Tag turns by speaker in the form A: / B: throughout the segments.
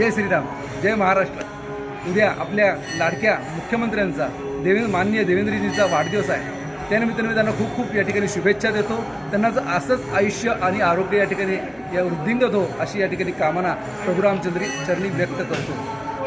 A: जय श्रीराम जय महाराष्ट्र. उद्या आपल्या लाडक्या मुख्यमंत्र्यांचा देवेंद्र माननीय देवेंद्रजींचा वाढदिवस आहे. त्यानिमित्ताने मी त्यांना खूप खूप या ठिकाणी शुभेच्छा देतो. त्यांना असंच आयुष्य आणि आरोग्य या ठिकाणी या वृद्धिंगत हो अशी या ठिकाणी कामना प्रभुरामचंद्री चरणी व्यक्त करतो.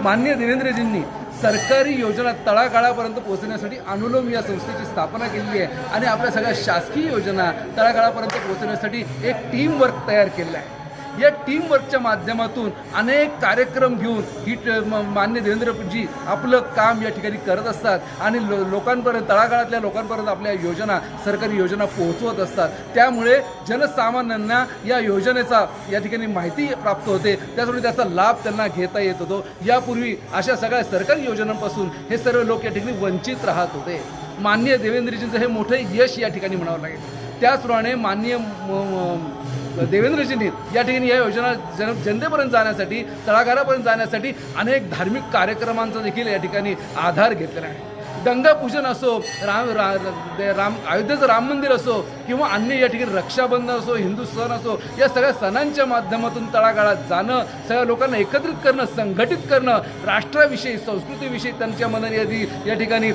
A: माननीय देवेंद्रजींनी सरकारी योजना तळागाळापर्यंत पोहोचण्यासाठी अनुलोम या संस्थेची स्थापना केलेली आहे आणि आपल्या सगळ्या शासकीय योजना तळागाळापर्यंत पोहोचण्यासाठी एक टीम वर्क तयार केलेलं आहे. या टीम वर्कच्या माध्यमातून अनेक कार्यक्रम घेऊन ही ट- म- मान्य देवेंद्रजी आपलं काम या ठिकाणी करत असतात. आणि लो लोकांपर्यंत तळागाळातल्या लोकांपर्यंत आपल्या योजना सरकारी योजना पोहोचवत असतात. त्यामुळे जनसामान्यांना या योजनेचा या ठिकाणी माहिती प्राप्त होते. त्यासाठी त्याचा लाभ त्यांना घेता येत होतो. यापूर्वी अशा सगळ्या सरकारी योजनांपासून हे सर्व लोक या ठिकाणी वंचित राहत होते. माननीय देवेंद्रजींचं हे मोठं यश या ठिकाणी म्हणावं लागेल. त्याचप्रमाणे माननीय म- देवेंद्रजींनी या ठिकाणी या योजना जन जनतेपर्यंत जाण्यासाठी तळागारापर्यंत जाण्यासाठी अनेक धार्मिक कार्यक्रमांचा देखील या ठिकाणी आधार घेतलेला आहे. गंगा पूजन असो राम रा राम अयोध्येचं राम मंदिर असो किंवा अन्य या ठिकाणी रक्षाबंधन असो हिंदू सण असो या सगळ्या सणांच्या माध्यमातून तळागाळात जाणं सगळ्या लोकांना एकत्रित करणं संघटित करणं राष्ट्राविषयी संस्कृतीविषयी त्यांच्या मनाने या ठिकाणी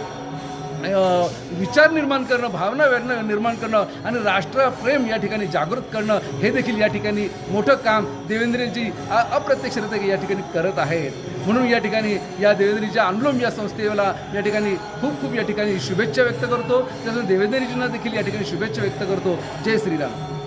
A: विचार निर्माण करणं भावना व्यर्ण निर्माण करणं आणि राष्ट्रप्रेम या ठिकाणी जागृत करणं हे देखील या ठिकाणी मोठं काम देवेंद्रजी अप्रत्यक्षरित्या या ठिकाणी करत आहेत. म्हणून या ठिकाणी या देवेंद्रजीच्या अनुलोम या संस्थेला या ठिकाणी खूप खूप या ठिकाणी शुभेच्छा व्यक्त करतो. तसंच देवेंद्रजींना देखील या ठिकाणी शुभेच्छा व्यक्त करतो. जय श्रीराम.